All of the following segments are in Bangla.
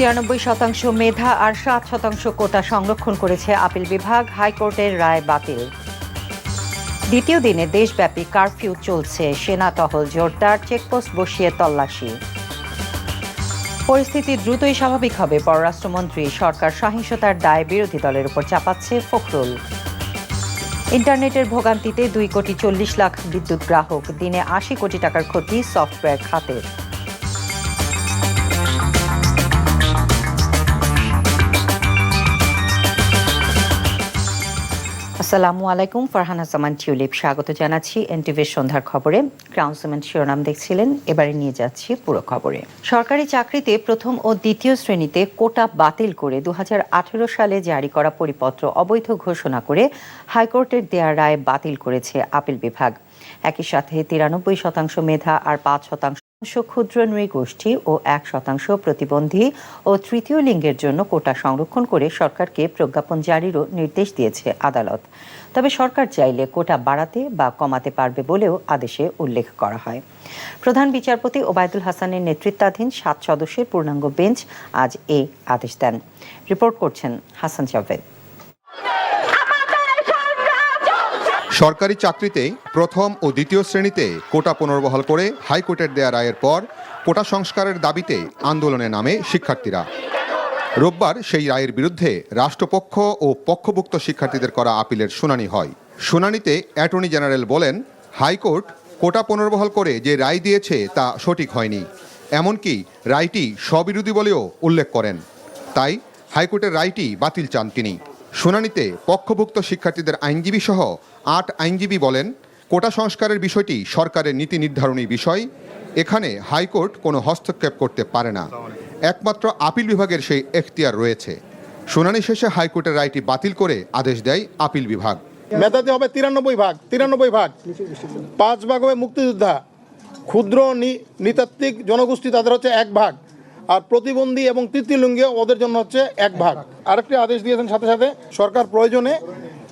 তিরানব্বই শতাংশ মেধা আর সাত শতাংশ কোটা সংরক্ষণ করেছে আপিল বিভাগ, হাইকোর্টের রায় বাতিল। দ্বিতীয় দিনে দেশব্যাপী কারফিউ চলছে, সেনা টহল জোরদার, চেকপোস্ট বসিয়ে তল্লাশি। পরিস্থিতি দ্রুতই স্বাভাবিক হবে, পররাষ্ট্রমন্ত্রী সরকার সহিংসতার দায় বিরোধী দলের উপর চাপাচ্ছে ফখরুল। ইন্টারনেটের ভোগান্তিতে দুই কোটি চল্লিশ লাখ বিদ্যুৎ গ্রাহক, দিনে আশি কোটি টাকার ক্ষতি সফটওয়্যার খাতের। আসসালামু আলাইকুম। ফারহানা সামান টিউলিপ স্বাগত জানাচ্ছি এনটিভির সন্ধ্যার খবরে। ক্রাউন সিমেন্ট শিরোনাম দেখছিলেন, এবারে নিয়ে যাচ্ছি পুরো খবরে। সরকারি চাকরিতে প্রথম ও দ্বিতীয় শ্রেণীতে কোটা বাতিল করে দু হাজার আঠেরো সালে জারি করা পরিপত্র অবৈধ ঘোষণা করে হাইকোর্টের দেয়া রায় বাতিল করেছে আপিল বিভাগ। একই সাথে তিরানব্বই শতাংশ মেধা আর পাঁচ শতাংশ ক্ষুদ্র নৃগোষ্ঠী ও এক শতাংশ প্রতিবন্ধী ও তৃতীয় লিঙ্গের জন্য কোটা সংরক্ষণ করে সরকারকে প্রজ্ঞাপন জারিরও নির্দেশ দিয়েছে আদালত। তবে সরকার চাইলে কোটা বাড়াতে বা কমাতে পারবে বলেও আদেশে উল্লেখ করা হয়। প্রধান বিচারপতি ওবায়দুল হাসানের নেতৃত্বাধীন সাত সদস্যের পূর্ণাঙ্গ বেঞ্চ আজ এ আদেশ দেন। রিপোর্ট করছেন হাসান জাভেদ সরকারি চাকরিতে প্রথম ও দ্বিতীয় শ্রেণীতে কোটা পুনর্বহাল করে হাইকোর্টের দেয়া রায়ের পর কোটা সংস্কারের দাবিতে আন্দোলনে নামে শিক্ষার্থীরা। রোববার সেই রায়ের বিরুদ্ধে রাষ্ট্রপক্ষ ও পক্ষভুক্ত শিক্ষার্থীদের করা আপিলের শুনানি হয়। শুনানিতে অ্যাটর্নি জেনারেল বলেন, হাইকোর্ট কোটা পুনর্বহাল করে যে রায় দিয়েছে তা সঠিক হয়নি। এমনকি রায়টি স্ববিরোধী বলেও উল্লেখ করেন। তাই হাইকোর্টের রায়টি বাতিল চান তিনি। শুনানিতে পক্ষভুক্ত শিক্ষার্থীদের আইনজীবী সহ আট আইনজীবী বলেন, কোটা সংস্কারের বিষয়টি সরকারের নীতি নির্ধারণী বিষয়, এখানে হাইকোর্ট কোনো হস্তক্ষেপ করতে পারে না। একমাত্র আপিল বিভাগের সেই এখতিয়ার রয়েছে। শুনানি শেষে হাইকোর্টের রায়টি বাতিল করে আদেশ দেয় আপিল বিভাগ। মেধাতে হবে তিরানব্বই ভাগ তিরানব্বই ভাগ। পাঁচ ভাগ হবে মুক্তিযোদ্ধা। ক্ষুদ্র নৃতাত্ত্বিক জনগোষ্ঠী তাদের হচ্ছে এক ভাগ। আর প্রতিবন্ধী এবং তৃতীয় লিঙ্গে ওদের জন্য হচ্ছে এক ভাগ। আরেকটি আদেশ দিয়েছেন, সাথে সাথে সরকার প্রয়োজনে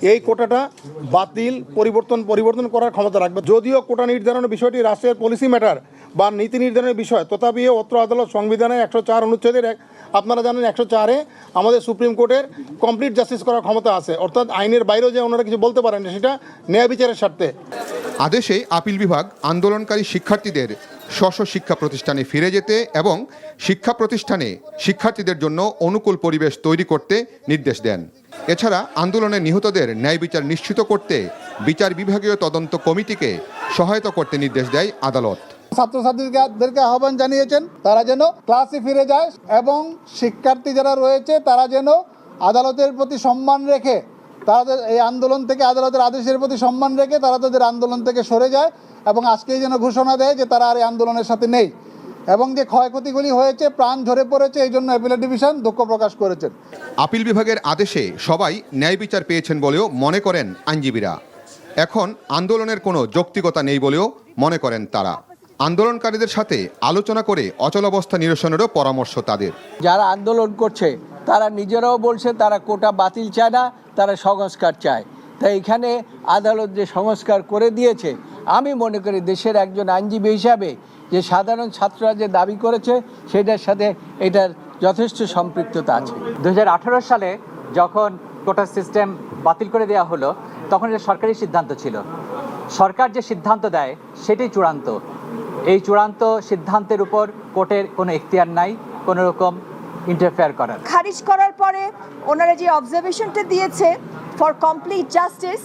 এই কোটাটা বাতিল, পরিবর্তন পরিবর্তন করার ক্ষমতা রাখবে। যদিও কোটা নির্ধারণের বিষয়টি রাষ্ট্রের পলিসি ম্যাটার বা নীতি নির্ধারণের বিষয়, তথাপি অত্র আদালত সংবিধানের একশো চার অনুচ্ছেদের এক- আপনারা জানেন একশো চারে আমাদের সুপ্রিম কোর্টের কমপ্লিট জাস্টিস করার ক্ষমতা আছে। অর্থাৎ আইনের বাইরেও যে ওনারা কিছু বলতে পারেন, সেটা ন্যায় বিচারের স্বার্থে। আদেশে আপিল বিভাগ আন্দোলনকারী শিক্ষার্থীদের স্ব শিক্ষা প্রতিষ্ঠানে ফিরে যেতে এবং শিক্ষা প্রতিষ্ঠানে শিক্ষার্থীদের জন্য অনুকূল পরিবেশ তৈরি করতে নির্দেশ দেন। এছাড়া আন্দোলনে নিহতদের ন্যায় বিচার নিশ্চিত করতে বিচার বিভাগীয় তদন্ত কমিটিকে সহায়তা করতে নির্দেশ দেয় আদালত। ছাত্রছাত্রীদেরকে আহ্বান জানিয়েছেন, তারা যেন ক্লাসে ফিরে যায় এবং শিক্ষার্থী যারা রয়েছে, তারা যেন আদালতের প্রতি সম্মান রেখে তাদের এই আন্দোলন থেকে আদালতের আদেশের প্রতি সম্মান রেখে তারা তাদের আন্দোলন থেকে সরে যায়। এবং আজকেই যেন ঘোষণা দেয় যে তারা আর এই আন্দোলনের সাথে নেই। এবং যে ক্ষয়ক্ষতিগুলি হয়েছে প্রাণ ঝরে পড়েছে এই জন্য অ্যাপিলেট ডিভিশন দুঃখ প্রকাশ করেছেন। আপিল বিভাগের আদেশে সবাই ন্যায় বিচার পেয়েছেন বলেও মনে করেন আইনজীবীরা। এখন আন্দোলনের কোনো যৌক্তিকতা নেই বলেও মনে করেন তারা। আন্দোলনকারীদের সাথে আলোচনা করে অচলাবস্থা নিরসনেরও পরামর্শ তাদের। যারা আন্দোলন করছে তারা নিজেরাও বলছে তারা কোটা বাতিল চায় না তারা সংস্কার চায়। তাই এখানে আদালত যে সংস্কার করে দিয়েছে আমি মনে করি দেশের একজন আইনজীবী হিসাবে যে সাধারণ ছাত্ররা যে দাবি করেছে সেটার সাথে এটার যথেষ্ট সম্পৃক্ততা আছে। দু হাজার আঠারো সালে যখন কোটা সিস্টেম বাতিল করে দেওয়া হলো তখন এটা সরকারি সিদ্ধান্ত ছিল। সরকার যে সিদ্ধান্ত দেয় সেটাই চূড়ান্ত। এই চূড়ান্ত সিদ্ধান্তের উপর কোর্টের কোনো এখতিয়ার নাই কোনো রকম ইন্টারফেয়ার করার। খারিজ করার পরে ওনারা যে অবজারভেশনটা দিয়েছে ফর কমপ্লিট জাস্টিস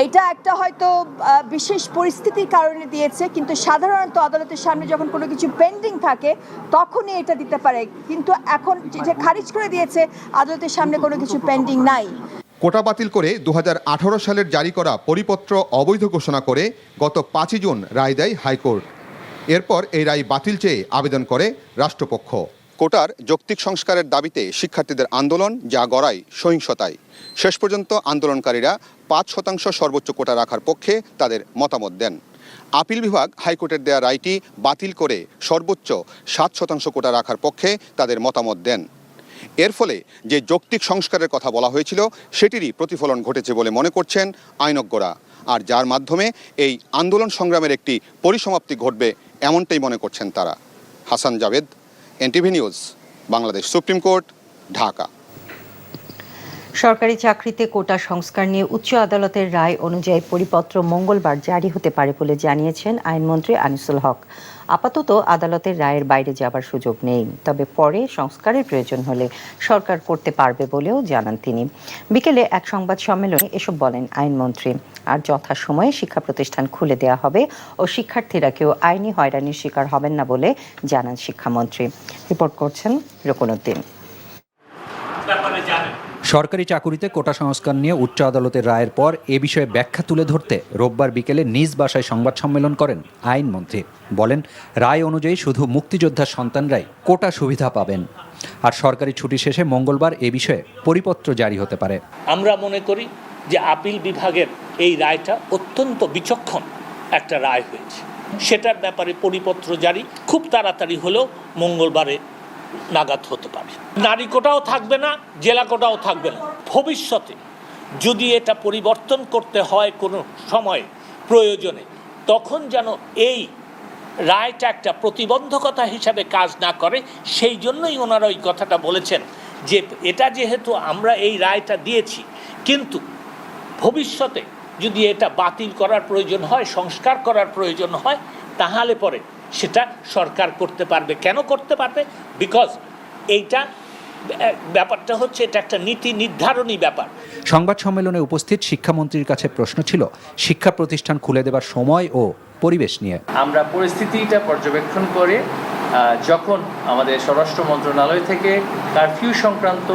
এটা একটা হয়তো বিশেষ পরিস্থিতির কারণে দিয়েছে, কিন্তু সাধারণত আদালতের সামনে যখন কোনো কিছু পেন্ডিং থাকে, তখনই এটা দিতে পারে। কিন্তু এখন যে- খারিজ করে দিয়েছে, আদালতের সামনে কোনো কিছু পেন্ডিং নাই। কোটা বাতিল করে দু হাজার আঠারো সালের জারি করা পরিপত্র অবৈধ ঘোষণা করে গত পাঁচই জুন রায় দেয় হাইকোর্ট। এরপর এই রায় বাতিল চেয়ে আবেদন করে রাষ্ট্রপক্ষ। কোটার যৌক্তিক সংস্কারের দাবিতে শিক্ষার্থীদের আন্দোলন, যা গড়ায় সহিংসতায়। শেষ পর্যন্ত আন্দোলনকারীরা পাঁচ শতাংশ সর্বোচ্চ কোটা রাখার পক্ষে তাদের মতামত দেন। আপিল বিভাগ হাইকোর্টের দেয়া রায়টি বাতিল করে সর্বোচ্চ সাত শতাংশ কোটা রাখার পক্ষে তাদের মতামত দেন। এর ফলে যে যৌক্তিক সংস্কারের কথা বলা হয়েছিল, সেটিরই প্রতিফলন ঘটেছে বলে মনে করছেন আইনজ্ঞরা। আর যার মাধ্যমে এই আন্দোলন সংগ্রামের একটি পরিসমাপ্তি ঘটবে, এমনটাই মনে করছেন তারা। Hasan Javed NTV news Bangladesh supreme court Dhaka. সরকারি চাকরিতে কোটা সংস্কার নিয়ে উচ্চ আদালতের রায় অনুযায়ী পরিপত্র মঙ্গলবার জারি হতে পারে বলে জানিয়েছেন আইনমন্ত্রী আনিসুল হক। আপাতত আদালতের রায়ের বাইরে যাবার সুযোগ নেই। তবে পরে সংস্কারের প্রয়োজন হলে সরকার করতে পারবে বলেও জানান তিনি। বিকেলে এক সংবাদ সম্মেলনে এসব বলেন আইনমন্ত্রী। আর যথাসময়ে শিক্ষা প্রতিষ্ঠান খুলে দেওয়া হবে ও শিক্ষার্থীরা কেউ আইনি হয়রানির শিকার হবেন না বলে জানান শিক্ষামন্ত্রী। রিপোর্ট করছেন রকুনুদ্দিন সরকারি চাকুরিতে কোটা সংস্কার নিয়ে উচ্চ আদালতের রায়ের পর এ বিষয়ে ব্যাখ্যা তুলে ধরতে রোববার বিকেলে নিজ বাসায় সংবাদ সম্মেলন করেন আইনমন্ত্রী। বলেন, রায় অনুযায়ী শুধু মুক্তিযোদ্ধার সন্তানরাই কোটা সুবিধা পাবেন। আর সরকারি ছুটি শেষে মঙ্গলবার এ বিষয়ে পরিপত্র জারি হতে পারে। আমরা মনে করি যে আপিল বিভাগের এই রায়টা অত্যন্ত বিচক্ষণ একটা রায় হয়েছে। সেটার ব্যাপারে পরিপত্র জারি, খুব তাড়াতাড়ি হলেও মঙ্গলবারে নাগাদ হতে পারে। নারী কোটাও থাকবে না, জেলা কোটাও থাকবে না। ভবিষ্যতে যদি এটা পরিবর্তন করতে হয় কোনো সময় প্রয়োজনে, তখন যেন এই রায়টা একটা প্রতিবন্ধকতা হিসাবে কাজ না করে, সেই জন্যই ওনারা ওই কথাটা বলেছেন যে এটা যেহেতু আমরা এই রায়টা দিয়েছি, কিন্তু ভবিষ্যতে যদি এটা বাতিল করার প্রয়োজন হয়, সংস্কার করার প্রয়োজন হয়, তাহলে পরে সেটা সরকার করতে পারবে। কেন করতে পারবে? বিকজ এইটা ব্যাপারটা হচ্ছে এটা একটা নীতি নির্ধারণী ব্যাপার। সংবাদ সম্মেলনে উপস্থিত শিক্ষামন্ত্রীর কাছে প্রশ্ন ছিল শিক্ষা প্রতিষ্ঠান খুলে দেবার সময় ও পরিবেশ নিয়ে। আমরা পরিস্থিতিটা পর্যবেক্ষণ করে যখন আমাদের স্বরাষ্ট্র মন্ত্রণালয় থেকে কারফিউ সংক্রান্ত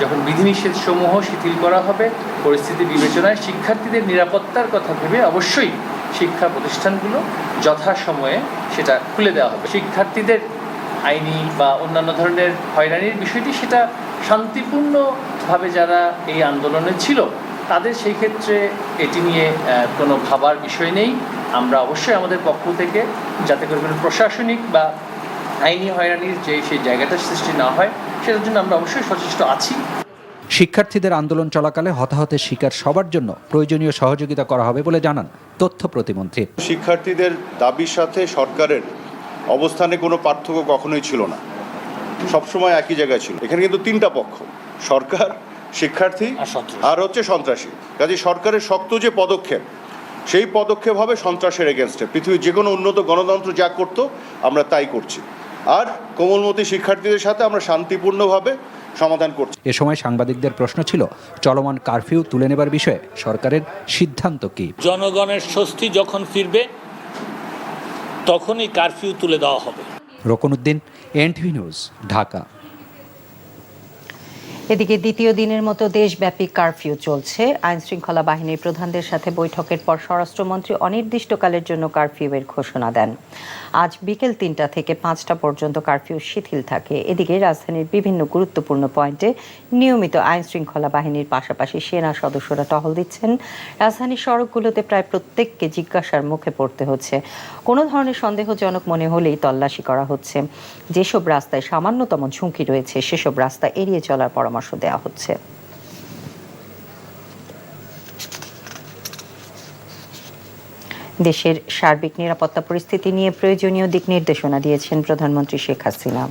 যখন বিধিনিষেধ সমূহ শিথিল করা হবে পরিস্থিতি বিবেচনায় শিক্ষার্থীদের নিরাপত্তার কথা ভেবে অবশ্যই শিক্ষা প্রতিষ্ঠানগুলো যথাসময়ে সেটা খুলে দেওয়া হবে। শিক্ষার্থীদের আইনি বা অন্যান্য ধরনের হয়রানির বিষয়টি সেটা শান্তিপূর্ণভাবে যারা এই আন্দোলনে ছিল, তাদের সেই ক্ষেত্রে এটি নিয়ে কোনো ভাবার বিষয় নেই। আমরা অবশ্যই আমাদের পক্ষ থেকে যাতে করে কোনো প্রশাসনিক বা আইনি হয়রানির যে সেই জায়গাটা সৃষ্টি না হয়, সেটার জন্য আমরা অবশ্যই সচেষ্ট আছি। শিক্ষার্থীদের আন্দোলন চলাকালে হতাহতের শিকার সবার জন্য প্রয়োজনীয় সহযোগিতা করা হবে বলে জানান তথ্য প্রতিমন্ত্রী। শিক্ষার্থীদের দাবির সাথে সরকারের অবস্থানে কোনো পার্থক্য কখনোই ছিল না। সবসময় একই জায়গায় ছিল। এখানে কিন্তু তিনটা পক্ষ সরকার শিক্ষার্থী আর আর হচ্ছে সন্ত্রাসী। কাজে সরকারের শক্ত যে পদক্ষেপ সেই পদক্ষেপ হবে সন্ত্রাসের এগেনস্টে পৃথিবীর যে কোনো উন্নত গণতন্ত্র যা করতো আমরা তাই করছি। আর কোমলমতি শিক্ষার্থীদের সাথে আমরা শান্তিপূর্ণভাবে সমাধান করছে। এ সময় সাংবাদিকদের প্রশ্ন ছিল চলমান কারফিউ তুলে নেবার বিষয়ে সরকারের সিদ্ধান্ত কি? জনগণের স্বস্তি যখন ফিরবে তখনই কারফিউ তুলে দেওয়া হবে। Rokonuddin NTV news Dhaka. এদিকে দ্বিতীয় দিনের মতো দেশব্যাপী কারফিউ চলছে। আইন শৃঙ্খলা বাহিনীর প্রধানদের সাথে বৈঠকের পর স্বরাষ্ট্রমন্ত্রী অনির্দিষ্টকালের জন্য কারফিউয়ের ঘোষণা দেন। আজ বিকেল তিনটা থেকে পাঁচটা পর্যন্ত কারফিউ শিথিল থাকে। এদিকে রাজধানীর বিভিন্ন গুরুত্বপূর্ণ পয়েন্টে নিয়মিত আইন শৃঙ্খলা বাহিনীর পাশাপাশি সেনা সদস্যরা টহল দিচ্ছেন। রাজধানীর সড়কগুলোতে প্রায় প্রত্যেককে জিজ্ঞাসার মুখে পড়তে হচ্ছে। কোনো ধরনের সন্দেহজনক মনে হলেই তল্লাশি করা হচ্ছে। যেসব রাস্তায় সামান্যতম ঝুঁকি রয়েছে, সেসব রাস্তা এড়িয়ে চলার পরামর্শ দেওয়া হচ্ছে। দেশের সার্বিক নিরাপত্তা পরিস্থিতি নিয়ে প্রয়োজনীয় দিক নির্দেশনা দিয়েছেন প্রধানমন্ত্রী শেখ হাসিনা।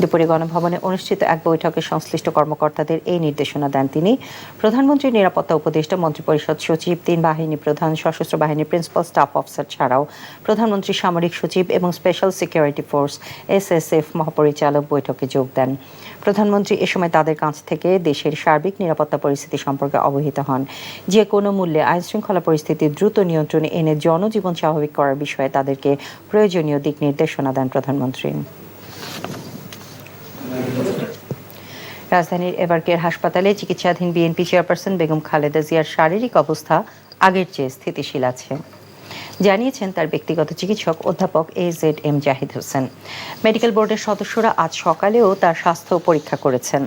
দুপুরে গণভবনে অনুষ্ঠিত এক বৈঠকে সংশ্লিষ্ট কর্মকর্তাদের এই নির্দেশনা দেন তিনি। প্রধানমন্ত্রীর নিরাপত্তা উপদেষ্টা, মন্ত্রিপরিষদ সচিব, তিন বাহিনী প্রধান, সশস্ত্র বাহিনীর প্রিন্সিপাল, স্টাফ অফিসার ছাড়াও প্রধানমন্ত্রী, সামরিক সচিব এবং স্পেশাল সিকিউরিটি ফোর্স, এসএসএফ মহাপরিচালক বৈঠকে যোগ দেন। প্রধানমন্ত্রী এ সময় তাদের কাছ থেকে দেশের সার্বিক নিরাপত্তা পরিস্থিতি সম্পর্কে অবহিত হন। যে কোনো মূল্যে আইন শৃঙ্খলা পরিস্থিতি দ্রুত নিয়ন্ত্রণে এনে জনজীবন স্বাভাবিক করার বিষয়ে তাদেরকে প্রয়োজনীয় দিক নির্দেশনা দেন প্রধানমন্ত্রী। রাজধানীর এবারকের হাসপাতালে চিকিৎসাধীন বিএনপি চেয়ারপারসন বেগম খালেদা জিয়ার শারীরিক অবস্থা আগের চেয়ে স্থিতিশীল আছে। জানিয়েছেন তার ব্যক্তিগত চিকিৎসক অধ্যাপক A Z M Zahid Hossain. Medical বোর্ডের সদস্যরা আজ সকালেও তার স্বাস্থ্য পরীক্ষা করেছেন।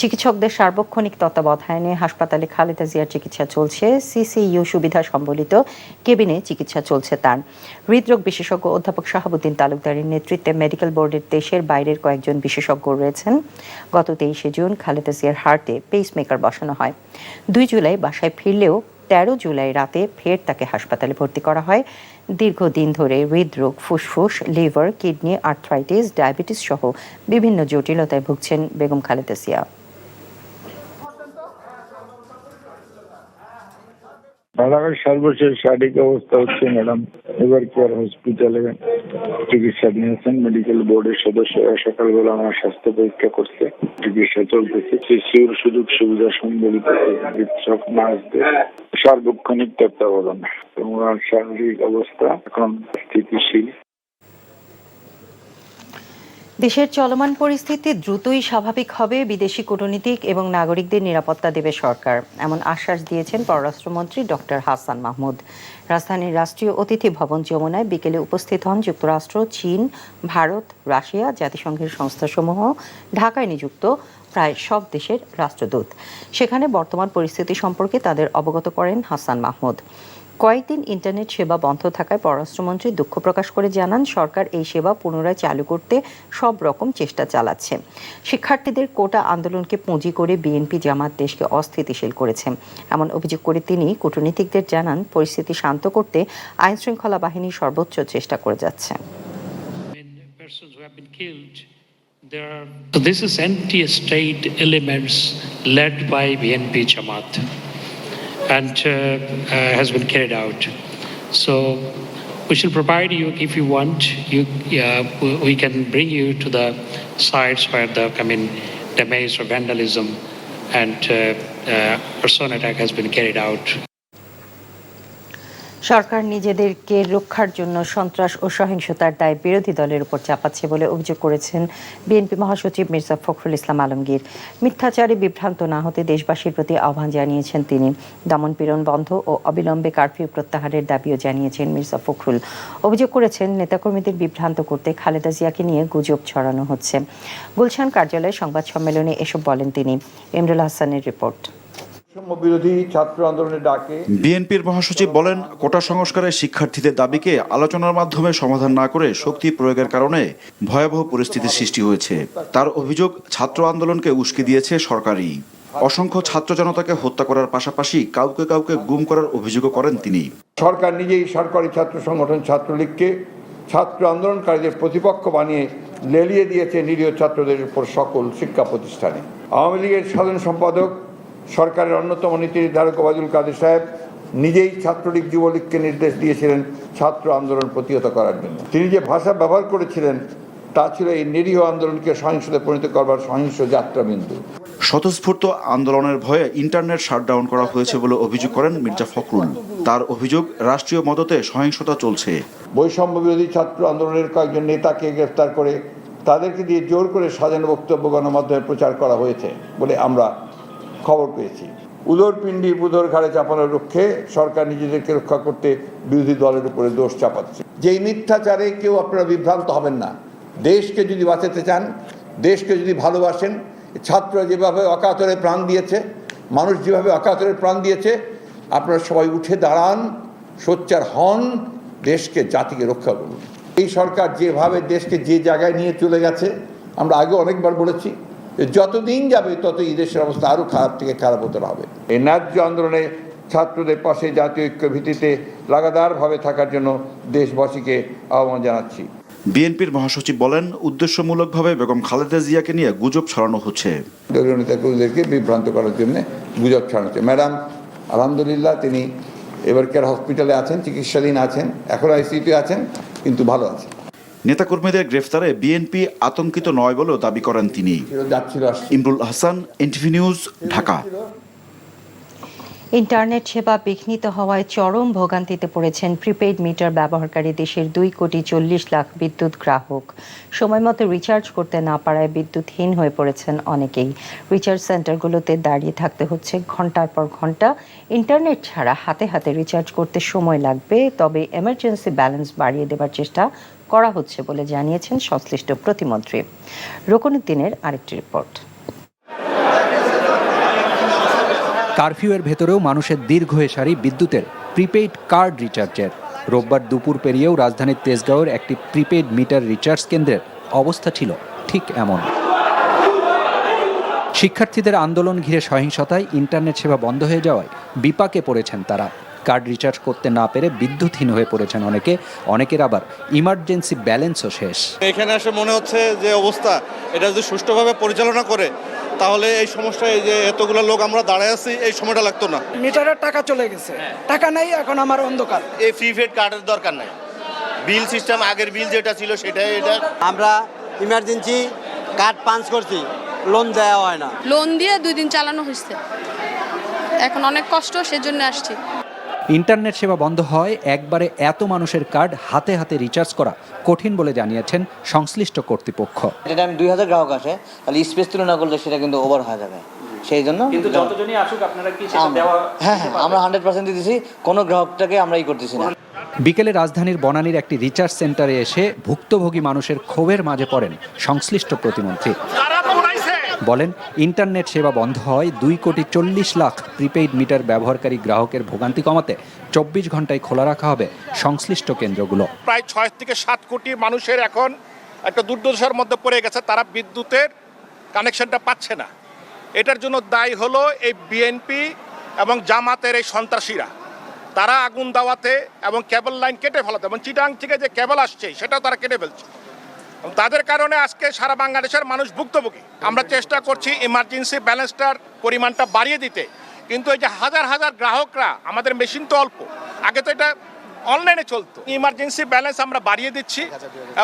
চিকিৎসকদের সার্বক্ষণিক তত্ত্বাবধানে হাসপাতালে খালেদা জিয়ার চিকিৎসা চলছে। সিসিইউ সুবিধা সম্বলিত কেবিনে চিকিৎসা চলছে তার। হৃদরোগ বিশেষজ্ঞ অধ্যাপক শাহাবুদ্দিন তালুকদারের নেতৃত্বে মেডিকেল বোর্ডের দেশের বাইরের কয়েকজন বিশেষজ্ঞ রয়েছেন। গত তেইশে জুন খালেদা জিয়ার হার্টে পেসমেকার বসানো হয়। দুই জুলাই বাসায় ফিরলেও তেরো জুলাই রাতে ফের তাকে হাসপাতালে ভর্তি করা হয়। দীর্ঘদিন ধরে হৃদরোগ, ফুসফুস, লিভার, কিডনি, আর্থ্রাইটিস, ডায়াবেটিস সহ বিভিন্ন জটিলতায় ভুগছেন বেগম খালেদা জিয়া। ঢাকার সর্বশেষ শারীরিক অবস্থা হচ্ছে ম্যাডাম, এবার কেয়ার হসপিটালে চিকিৎসা নিয়েছেন মেডিকেল বোর্ডের সদস্যরা সকালবেলা আমার স্বাস্থ্য পরীক্ষা করছে, চিকিৎসা চলতেছে। শিশুর সুযোগ সুবিধা সম্বলিত চিকিৎসক নার্সদের সার্বক্ষণিক তত্ত্বাবধান। ওনার শারীরিক অবস্থা এখন স্থিতিশীল। দেশের চলমান পরিস্থিতি দ্রুতই স্বাভাবিক হবে বিদেশি কূটনীতিক এবং নাগরিকদের নিরাপত্তা দেবে সরকার, এমন আশ্বাস দিয়েছেন পররাষ্ট্রমন্ত্রী ডক্টর হাসান মাহমুদ। রাজধানীর রাষ্ট্রীয় অতিথি ভবন যমুনায় বিকেলে উপস্থিত হন যুক্তরাষ্ট্র, চীন, ভারত, রাশিয়া, জাতিসংঘের সংস্থাসমূহ। ঢাকায় নিযুক্ত প্রায় সব দেশের রাষ্ট্রদূত। সেখানে বর্তমান পরিস্থিতি সম্পর্কে তাদের অবগত করেন হাসান মাহমুদ। কয়েকদিন ইন্টারনেট সেবা বন্ধ থাকায় পররাষ্ট্রমন্ত্রী দুঃখ প্রকাশ করে জানান, সরকার এই সেবা পুনরায় চালু করতে সব রকম চেষ্টা চালাচ্ছে। শিক্ষার্থীদের কোটা আন্দোলনকে পুঁজি করে বিএনপি জামাত দেশকে অস্থিতিশীল করেছে। এমন অভিযোগ করে তিনি কূটনীতিকদের জানান, পরিস্থিতি শান্ত করতে আইনশৃঙ্খলা বাহিনী সর্বোচ্চ চেষ্টা করে যাচ্ছে। There are, so this is anti-state elements led by BNP Jamaat and uh, uh, has been carried out. So we shall provide you, if you want, you, uh, we- can bring you to the sites where the, mean, damage or vandalism and uh, uh, arson attack has been carried out. সরকার নিজেদেরকে রক্ষার জন্য সন্ত্রাস ও সহিংসতার দায় বিরোধী দলের উপর চাপাচ্ছে বলে অভিযোগ করেছেন বিএনপি মহাসচিব মির্জা ফখরুল ইসলাম আলমগীর। মিথ্যাচারে বিভ্রান্ত না হতে দেশবাসীর প্রতি আহ্বান জানিয়েছেন তিনি। দমনপীড়ন বন্ধ ও অবিলম্বে কারফিউ প্রত্যাহারের দাবিও জানিয়েছেন মির্জা ফখরুল। অভিযোগ করেছেন, নেতাকর্মীদের বিভ্রান্ত করতে খালেদা জিয়াকে নিয়ে গুজব ছড়ানো হচ্ছে। গুলশান কার্যালয়ে সংবাদ সম্মেলনে এসব বলেন তিনি। ইমরুল হাসানের রিপোর্ট। বিএনপির মহাসচিব বলেন কোটা সংস্কারের শিক্ষার্থীদের দাবিকে আলোচনার মাধ্যমে সমাধান না করে শক্তি প্রয়োগের কারণে ভয়াবহ পরিস্থিতির সৃষ্টি হয়েছে। তার অভিযোগ ছাত্র আন্দোলনকে উস্কে দিয়েছে সরকারই। অসংখ্য ছাত্র জনতাকে হত্যা করার পাশাপাশি কাউকে কাউকে গুম করার অভিযোগও করেন তিনি। সরকার নিজেই সরকারি ছাত্র সংগঠন ছাত্রলীগকে ছাত্র আন্দোলনকারীদের প্রতিপক্ষ বানিয়ে লেলিয়ে দিয়েছে নিরীহ ছাত্রদের উপর সকল শিক্ষা প্রতিষ্ঠানে। আওয়ামী লীগের সাধারণ সম্পাদক সরকারের অন্যতম নীতি নির্ধারক ওবায়দুল কাদের সাহেব নিজেই ছাত্রলীগ যুবলীগকে নির্দেশ দিয়েছিলেন ছাত্র আন্দোলন প্রতিহত করার জন্য। তিনি যে ভাষা ব্যবহার করেছিলেন তা ছিল এই নিরীহ আন্দোলনকে সহিংসতে পরিণত করবার সহিংস যাত্রাবিন্দু। স্বতঃস্ফূর্ত আন্দোলনের ভয়ে ইন্টারনেট শাটডাউন করা হয়েছে বলে অভিযোগ করেন মির্জা ফখরুল। তার অভিযোগ রাষ্ট্রীয় মদতে সহিংসতা চলছে। বৈষম্য বিরোধী ছাত্র আন্দোলনের কয়েকজন নেতাকে গ্রেফতার করে তাদেরকে দিয়ে জোর করে সাজানো বক্তব্য গণমাধ্যমে প্রচার করা হয়েছে বলে আমরা খবর পেয়েছি। উদর পিণ্ডি বুধর ঘাড়ে চাপানোর লক্ষ্যে সরকার নিজেদেরকে রক্ষা করতে বিরোধী দলের উপরে দোষ চাপাচ্ছে। যেই মিথ্যাচারে কেউ আপনারা বিভ্রান্ত হবেন না। দেশকে যদি বাঁচাতে চান, দেশকে যদি ভালোবাসেন ছাত্ররা যেভাবে অকাতরে প্রাণ দিয়েছে, মানুষ যেভাবে অকাতরে প্রাণ দিয়েছে, আপনারা সবাই উঠে দাঁড়ান, সোচ্চার হন, দেশকে, জাতিকে রক্ষা করুন। এই সরকার যেভাবে দেশকে যে জায়গায় নিয়ে চলে গেছে, আমরা আগে অনেকবার বলেছি যতদিন যাবে তত এই দেশের অবস্থা আরও খারাপ থেকে খারাপ হতে হবে। এই ন্যায্য আন্দোলনে ছাত্রদের পাশে জাতীয় ঐক্য ভিত্তিতে লাগাতারভাবে থাকার জন্য দেশবাসীকে আহ্বান জানাচ্ছি। বিএনপির মহাসচিব বলেন উদ্দেশ্যমূলকভাবে বেগম খালেদা জিয়াকে নিয়ে গুজব ছড়ানো হচ্ছে। দলীয় নেতাকর্মীদেরকে বিভ্রান্ত করার জন্য গুজব ছড়ানো হচ্ছে। ম্যাডাম আলহামদুলিল্লাহ তিনি এবার কেয়ার হসপিটালে আছেন চিকিৎসাধীন আছেন এখন আইসিইউতে আছেন কিন্তু ভালো আছেন। নেতাকর্মীদের গ্রেফতারে বিএনপি আতঙ্কিত নয় বলেও দাবি করেন তিনি। Imrul Hasan NTV news Dhaka. Internet সেবা বিঘ্নিত হওয়ায় চরম ভোগান্তিতে পড়েছেন প্রিপেইড মিটার ব্যবহারকারী দেশের দুই কোটি চল্লিশ লাখ বিদ্যুৎ গ্রাহক। সময়মতো রিচার্জ করতে না পারায় বিদ্যুৎহীন হয়ে পড়েছেন অনেকেই। রিচার্জ সেন্টারগুলোতে দাঁড়িয়ে থাকতে হচ্ছে ঘণ্টার পর ঘণ্টা। ইন্টারনেট ছাড়া হাতে হাতে রিচার্জ করতে সময় লাগবে, তবে এমার্জেন্সি ব্যালেন্স বাড়িয়ে দেবার চেষ্টা করা হচ্ছে বলে জানিয়েছেন সংশ্লিষ্ট প্রতিমন্ত্রী। রকনুদ্দিনের আরেকটি রিপোর্ট। কারফিউয়ের ভেতরেও মানুষের দীর্ঘ সারি বিদ্যুতের প্রিপেইড কার্ড রিচার্জের। রোববার দুপুর পেরিয়েও রাজধানীর তেজগাঁওয়ের একটি প্রিপেইড মিটার রিচার্জ কেন্দ্রের অবস্থা ছিল ঠিক এমন। শিক্ষার্থীদের আন্দোলন ঘিরে সহিংসতায় ইন্টারনেট সেবা বন্ধ হয়ে যাওয়ায় বিপাকে পড়েছেন তারা। কার্ড রিচার্জ করতে না পেরে বিদ্যুৎহীন হয়ে পড়েছেন অনেকে, অনেকের আবার ইমার্জেন্সি ব্যালেন্সও শেষ। এখানে এসে মনে হচ্ছে যে অবস্থা, এটা যদি সুষ্ঠুভাবে পরিচালনা করে তাহলে এই সমস্যায় এই যে এতগুলো লোক আমরা দাঁড়ায় আছি এই সময়টা লাগতো না। মিটারের টাকা চলে গেছে। টাকা নাই এখন আমার অন্ধকার। এই প্রিপেড কার্ডের দরকার নাই। বিল সিস্টেম আগের বিল যেটা ছিল সেটাই এটা। আমরা ইমার্জেন্সি কার্ড পাঞ্চ করছি লোন দেওয়া হয় না। লোন দিয়ে দুই দিন চালানো হয়েছে। এখন অনেক কষ্ট সেজন্য আসছি। ইন্টারনেট সেবা বন্ধ হয় একবারে এত মানুষের কার্ড হাতে হাতে রিচার্জ করা কঠিন বলে জানিয়েছেন সংশ্লিষ্ট কর্তৃপক্ষ। যেটা আমি দুই হাজার গ্রাহক আসে তাহলে স্পেস তুলনা করলে সেটা কিন্তু ওভার হয়ে যাবে। সেই জন্য কিন্তু যতজনই আসুক আপনারা কি সেটা আমরা- দেওয়া হ্যাঁ হ্যাঁ আমরা হান্ড্রেড পার্সেন্ট দিতেছি কোনো গ্রাহকটাকে আমরা ই করতেছি না। বিকেলে রাজধানীর বনানীর একটি রিচার্জ সেন্টারে এসে ভুক্তভোগী মানুষের ক্ষোভের মাঝে পড়েন সংশ্লিষ্ট প্রতিমন্ত্রী। বলেন, ইন্টারনেট সেবা বন্ধ হয় দুই কোটি চল্লিশ লাখ প্রিপেইড মিটার ব্যবহারকারী গ্রাহকের ভোগান্তি কমাতে। চব্বিশ ঘন্টায় খোলা রাখা হবে সংশ্লিষ্ট কেন্দ্রগুলো। প্রায় ছয় থেকে সাত কোটি মানুষের এখন একটা দুর্দশার মধ্যে পড়ে গেছে, তারা বিদ্যুতের কানেকশনটা পাচ্ছে না। এটার জন্য দায়ী হলো এই বিএনপি এবং জামাতের এই সন্ত্রাসীরা। তারা আগুন দাওয়াতে এবং কেবল লাইন কেটে ফেলাতে এবং চিটাং থেকে যে কেবল আসছে, সেটাও তারা কেটে ফেলছে। তাদের কারণে আজকে সারা বাংলাদেশের মানুষ ভুক্তভোগী। আমরা চেষ্টা করছি ইমার্জেন্সি ব্যালেন্সটার পরিমাণটা বাড়িয়ে দিতে। কিন্তু এই যে হাজার হাজার গ্রাহকরা, আমাদের মেশিন তো অল্প। আগে তো এটা অনলাইনে চলতো। ইমার্জেন্সি ব্যালেন্স আমরা বাড়িয়ে দিচ্ছি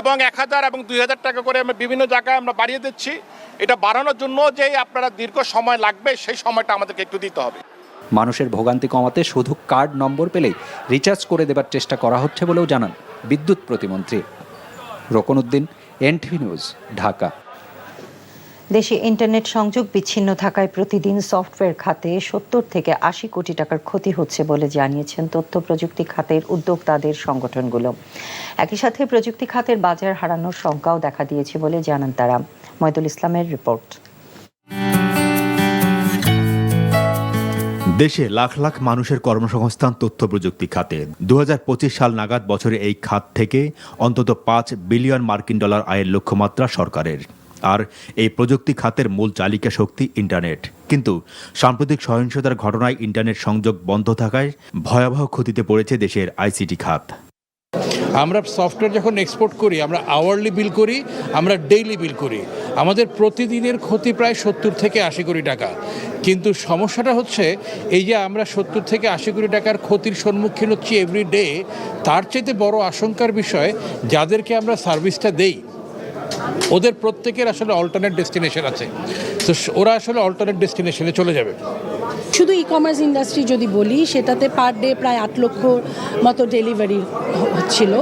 এবং এক হাজার এবং দুই হাজার টাকা করে আমরা বিভিন্ন জায়গায় আমরা বাড়িয়ে দিচ্ছি। এটা বাড়ানোর জন্য যে আপনারা দীর্ঘ সময় লাগবে, সেই সময়টা আমাদেরকে একটু দিতে হবে। মানুষের ভোগান্তি কমাতে শুধু কার্ড নম্বর পেলেই রিচার্জ করে দেবার চেষ্টা করা হচ্ছে বলেও জানান বিদ্যুৎ প্রতিমন্ত্রী। Rokonuddin NTV news, Dhaka. দেশে ইন্টারনেট সংযোগ বিচ্ছিন্ন থাকায় প্রতিদিন সফটওয়্যার খাতে সত্তর থেকে আশি কোটি টাকার ক্ষতি হচ্ছে বলে জানিয়েছেন তথ্য প্রযুক্তি খাতের উদ্যোক্তাদের সংগঠনগুলো। একই সাথে প্রযুক্তি খাতের বাজার হারানোর শঙ্কাও দেখা দিয়েছে বলে জানান তারা। ময়দুল ইসলামের রিপোর্ট। দেশে লাখ লাখ মানুষের কর্মসংস্থান, তথ্য প্রযুক্তি খাতে। দু হাজার পঁচিশ সাল নাগাদ বছরে এই খাত থেকে অন্তত পাঁচ বিলিয়ন মার্কিন ডলার আয়ের লক্ষ্যমাত্রা সরকারের। আর এই প্রযুক্তি খাতের মূল চালিকা শক্তি ইন্টারনেট। কিন্তু সাম্প্রতিক সহিংসতার ঘটনায় ইন্টারনেট সংযোগ বন্ধ থাকায় ভয়াবহ ক্ষতিতে পড়েছে দেশের আইসিটি খাত। আমরা সফটওয়্যার যখন এক্সপোর্ট করি, আমরা আওয়ারলি বিল করি, আমরা ডেইলি বিল করি। আমাদের প্রতিদিনের ক্ষতি প্রায় সত্তর থেকে আশি কোটি টাকা। কিন্তু সমস্যাটা হচ্ছে, এই যে আমরা সত্তর থেকে আশি কোটি টাকার ক্ষতির সম্মুখীন হচ্ছি এভরি ডে তার চাইতে বড় আশঙ্কার বিষয়, যাদেরকে আমরা সার্ভিসটা দেই, ওদের প্রত্যেকের আসলে অল্টারনেট ডেস্টিনেশন আছে। তো ওরা আসলে অল্টারনেট ডেস্টিনেশনে চলে যাবে। শুধু ই কমার্স ইন্ডাস্ট্রি যদি বলি, সেটাতে পার ডে প্রায় আট লক্ষ মতো ডেলিভারি হচ্ছিল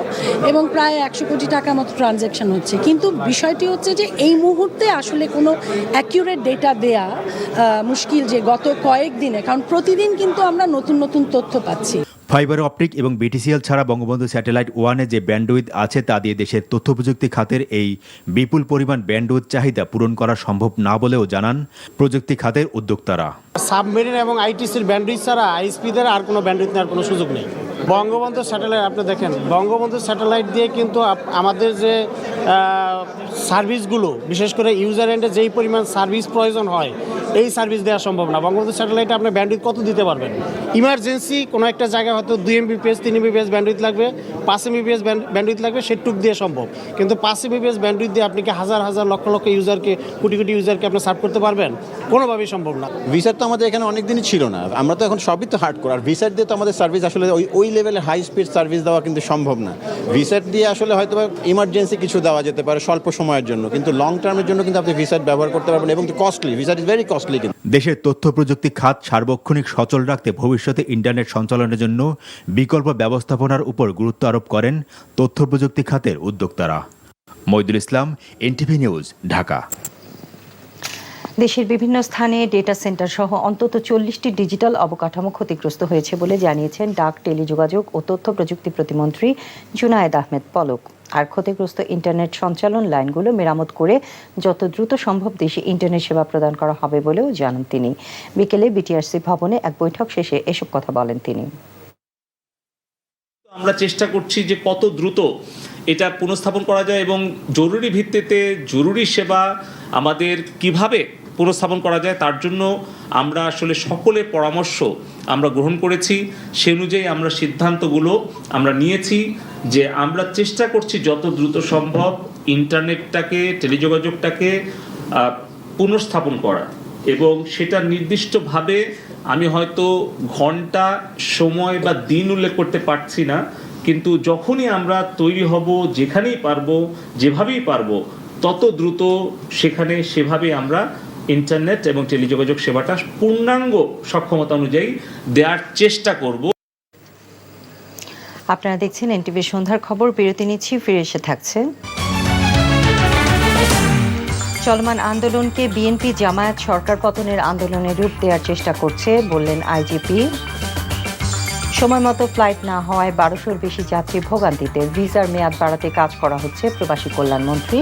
এবং প্রায় একশো কোটি টাকা মতো ট্রানজ্যাকশন হচ্ছে। কিন্তু বিষয়টি হচ্ছে যে এই মুহূর্তে আসলে কোনো অ্যাকিউরেট ডেটা দেয়া মুশকিল যে গত কয়েক দিনে কারণ প্রতিদিন কিন্তু আমরা নতুন নতুন তথ্য পাচ্ছি। ফাইবার অপটিক এবং বিটিসিএল ছাড়া বঙ্গবন্ধু স্যাটেলাইট ওয়ানে যে ব্যান্ডউইথ আছে তা দিয়ে দেশের তথ্য প্রযুক্তি খাতের এই বিপুল পরিমাণ ব্যান্ডউইথ চাহিদা পূরণ করা সম্ভব না বলেও জানান প্রযুক্তি খাতের উদ্যোক্তারা। সাবমেরিন এবং আইটিসির ব্যান্ডউইথ ছাড়া আইএসপিদের আর কোনো ব্যান্ডউইথ নেওয়ার কোনো সুযোগ নেই। বঙ্গবন্ধু স্যাটেলাইট, আপনি দেখেন, বঙ্গবন্ধু স্যাটেলাইট দিয়ে কিন্তু আমাদের যে সার্ভিসগুলো, বিশেষ করে ইউজার এন্ডে যেই পরিমাণ সার্ভিস প্রয়োজন হয়, এই সার্ভিস দেওয়া সম্ভব না। বঙ্গবন্ধু স্যাটেলাইটে আপনি ব্যান্ডউইথ কত দিতে পারবেন? ইমার্জেন্সি, কোনো একটা জায়গায় হয়তো দুই এমবিপিএস, তিন এমবিপিএস ব্যান্ডউইথ লাগবে, পাঁচ এমবিপিএস ব্যান্ডউইথ লাগবে সেটুক দিয়ে সম্ভব। কিন্তু পাঁচ এমবিপিএস ব্যান্ডউইথ দিয়ে আপনি কি হাজার হাজার, লক্ষ লক্ষ ইউজারকে, কোটি কোটি ইউজারকে আপনি সার্ভ করতে পারবেন? কোনোভাবেই সম্ভব না। ভিসার তো আমাদের এখানে অনেক দিনই ছিল না। আমরা তো এখন সবই তো হার্ড কর আর ভিসার দিয়ে তো আমাদের সার্ভিস আসলে ওই ওই লেভেলের হাই স্পিড সার্ভিস দেওয়া কিন্তু সম্ভব না। ভিসার দিয়ে আসলে হয়তো ইমার্জেন্সি কিছু দেওয়া যেতে পারে স্বল্প সময়ের জন্য, কিন্তু লং টার্মের জন্য কিন্তু আপনি ভিসার ব্যবহার করতে পারবেন এবং কস্টলি ভিসার ইজ ভেরি কস্টলি কিন্তু। দেশের তথ্য প্রযুক্তি খাত সার্বক্ষণিক সচল রাখতে ভবিষ্যতে ইন্টারনেট সঞ্চালনের জন্য বিকল্প ব্যবস্থাপনার উপর গুরুত্ব আরোপ করেন তথ্য প্রযুক্তি খাতের উদ্যোক্তারা। Moidul Islam NTV news Dhaka. দেশের বিভিন্ন স্থানে ডেটা সেন্টার সহ অন্তত চল্লিশটি ডিজিটাল অবকাঠামো ক্ষতিগ্রস্ত হয়েছে বলে জানিয়েছেন ডাক, টেলিযোগাযোগ ও তথ্য প্রযুক্তি প্রতিমন্ত্রী জুনায়েদ আহমেদ পলক। আর ক্ষতিগ্রস্ত ইন্টারনেট সঞ্চালন লাইনগুলো মেরামত করে যত দ্রুত সম্ভব দেশে ইন্টারনেট সেবা প্রদান করা হবে বলেও জানান তিনি। বিকেলে বিটিআরসি ভবনে এক বৈঠক শেষে এসব কথা বলেন তিনি। আমরা চেষ্টা করছি যে কত দ্রুত এটা পুনঃস্থাপন করা যায় এবং জরুরি ভিত্তিতে জরুরি সেবা আমাদের কীভাবে পুনঃস্থাপন করা যায়, তার জন্য আমরা আসলে সকলের পরামর্শ আমরা গ্রহণ করেছি। সে অনুযায়ী আমরা সিদ্ধান্তগুলো আমরা নিয়েছি যে আমরা চেষ্টা করছি যত দ্রুত সম্ভব ইন্টারনেটটাকে, টেলিযোগাযোগটাকে পুনঃস্থাপন করা এবং সেটা নির্দিষ্টভাবে আমি হয়তো ঘণ্টা, সময় বা দিন উল্লেখ করতে পারছি না, কিন্তু যখনই আমরা তৈরি হব, যেখানেই পারব, যেভাবেই পারব, তত দ্রুত সেখানে সেভাবে আমরা ইন্টারনেট এবং টেলিযোগাযোগ সেবাটা পূর্ণাঙ্গ সক্ষমতা অনুযায়ী দেওয়ার চেষ্টা করব। আপনারা দেখছেন এনটিভি সন্ধ্যার খবর, বিরতি নিচ্ছি, ফিরে এসে থাকছে। চলমান আন্দোলনকে বিএনপি, জামায়াত সরকার পতনের আন্দোলনে রূপ দেওয়ার চেষ্টা করছে বললেন আইজিপি। সময় মতো ফ্লাইট না হওয়ায় বারোশোর বেশি যাত্রী ভোগান্তিতে, ভিসার মেয়াদ বাড়াতে কাজ করা হচ্ছে প্রবাসী কল্যাণমন্ত্রী।